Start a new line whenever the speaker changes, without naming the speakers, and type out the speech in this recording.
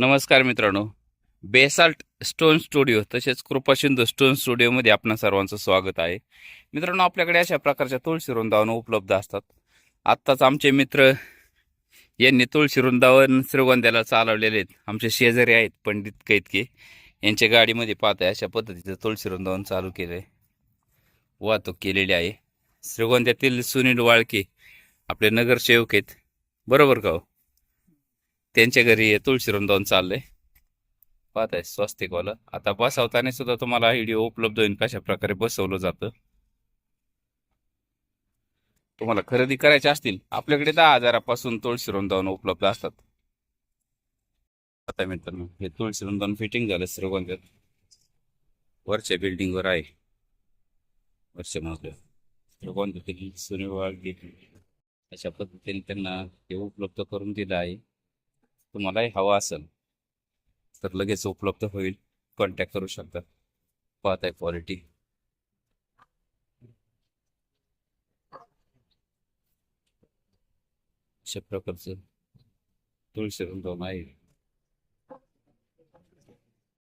नमस्कार मित्रांनो. Basalt stone studio तसेच कृपा स्टोन स्टुडिओमध्ये आपणा सर्वांचं स्वागत आहे. मित्रांनो आपल्याकडे अशा प्रकारच्या तुळशी वृंदावन उपलब्ध असतात. आत्ताच आमचे मित्र यांनी तुळशी वृंदावन श्रीगोंद्याला चालवलेले आहेत. आमचे शेजारी आहेत पंडित कैतके. यांच्या गाडीमध्ये पाहत आहे अशा पद्धतीचं तुळशी वृंदावन चालू केलं आहे वाहतूक केलेली आहे. श्रीगोंद्यातील सुनील वाळके आपले नगरसेवक आहेत. बरोबर का हो? त्यांच्या घरी तुळशीरून वृंदावन चाललंय. पाहत आहे स्वस्तिकवालं आता बसवताना सुद्धा तुम्हाला व्हिडिओ उपलब्ध होईल कशा प्रकारे बसवलं जातं. तुम्हाला खरेदी करायचे असतील आपल्याकडे दहा हजारापासून तुळशी वृंदावन उपलब्ध असतात. आता मित्रांनो हे तुळशी वृंदावन फिटिंग झालं श्रीगोंद्यात. वरच्या बिल्डिंगवर आहे. वरच्या मजल्यावर. श्रीगोंद्यातील सुनिवाळ अशा पद्धतीने त्यांना हे उपलब्ध करून दिलं आहे. तुम्हालाही हवा असेल तर लगेच उपलब्ध होईल. कॉन्टॅक्ट करू शकता. पाहत आहे क्वालिटी अशा प्रकारचं तुळशी वृंदावन आहे